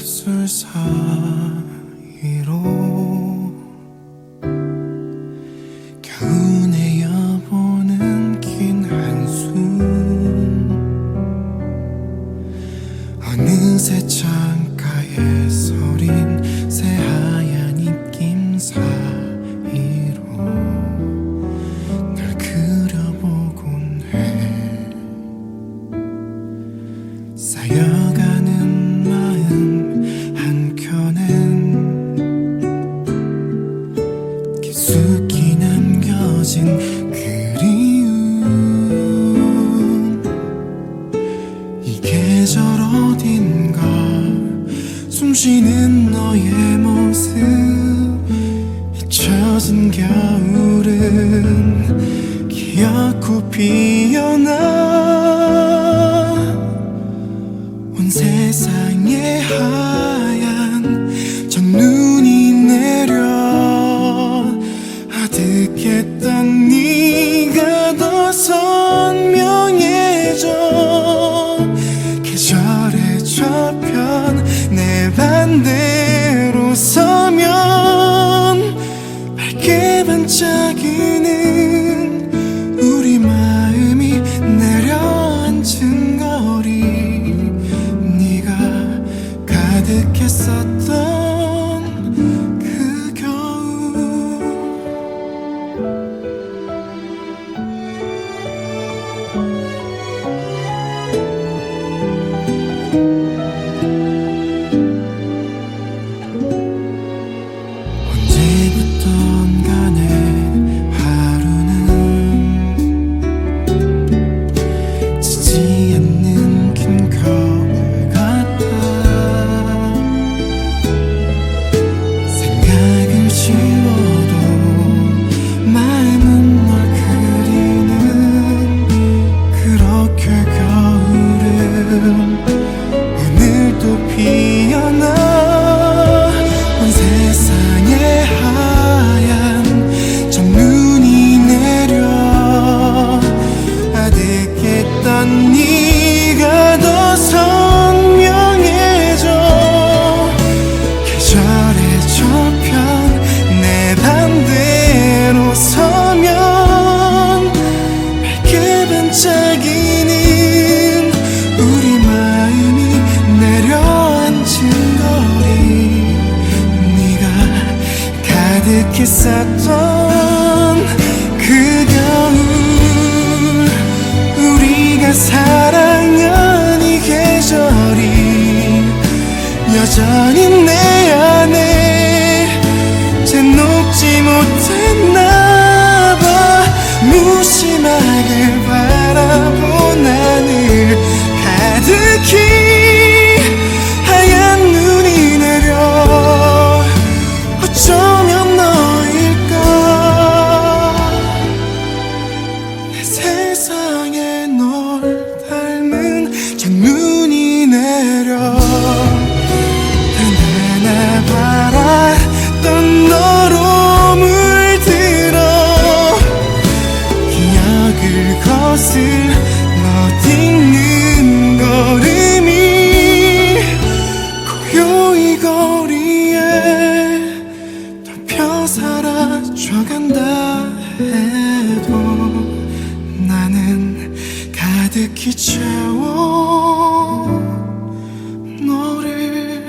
입술 사이로 겨우내야 보는 긴 한숨 어느새 창가에 서린 새하얀 입김 사이로 널 그려보곤 해. 쌓여 숨쉬는 너의 모습 잊혀진 겨울은 기어 반짝이는 우리 마음이 내려앉은 거리. 네가 가득했었던 그 겨울. 언제부턴 간 가득했었던 그 겨울 우리가 사랑한 이 계절이 여전히 내 안에 제 녹지 못했나 봐. 무심하게 요이 거리에 덮여 사라져간다 해도 나는 가득히 채워 너를